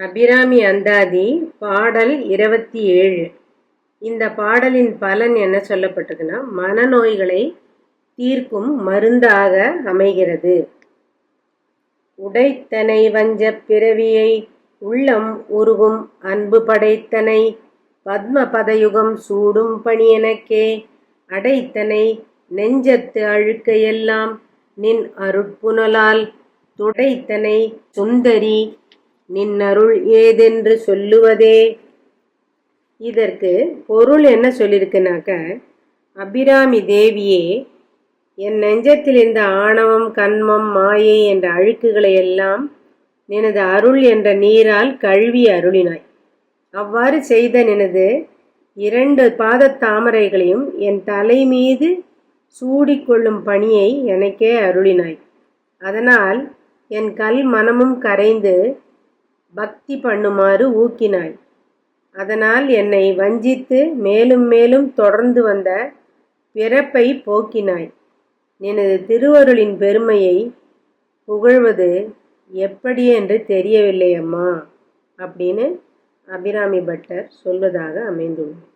அபிராமி அந்தாதி பாடல் இருபத்தி ஏழு. இந்த பாடலின் பலன் என்ன சொல்லப்பட்டிருக்குன்னா மனநோய்களை தீர்க்கும் மருந்தாக அமைகிறது. உடைத்தனை வஞ்சப் பிறவியை உள்ளம் உருகும் அன்பு படைத்தனை பத்ம பதயுகம் சூடும் பணியெனக்கே அடைத்தனை நெஞ்சத்து அழுக்கையெல்லாம் நின் அருட்புணலால் துடைத்தனை சுந்தரி நின்னருள் ஏதென்று சொல்லுவதே. இதற்கு பொருள் என்ன சொல்லியிருக்குனாக்க அபிராமி தேவியே என் நெஞ்சத்தில் இந்த ஆணவம் கண்மம் மாயை என்ற அழுக்குகளை எல்லாம் நினது அருள் என்ற நீரால் கழுவி அருளினாய். அவ்வாறு செய்த நினது இரண்டு பாதத் தாமரைகளையும் என் தலை மீது சூடிக்கொள்ளும் பணியை எனக்கே அருளினாய். அதனால் என் கல் மனமும் கரைந்து பக்தி பண்ணுமாறு ஊக்கினாய். அதனால் என்னை வஞ்சித்து மேலும் மேலும் தொடர்ந்து வந்த பிறப்பை போக்கினாய். எனது திருவருளின் பெருமையை புகழ்வது எப்படி என்று தெரியவில்லையம்மா அப்படின்னு அபிராமி பட்டர் சொல்வதாக அமைந்துள்ளது.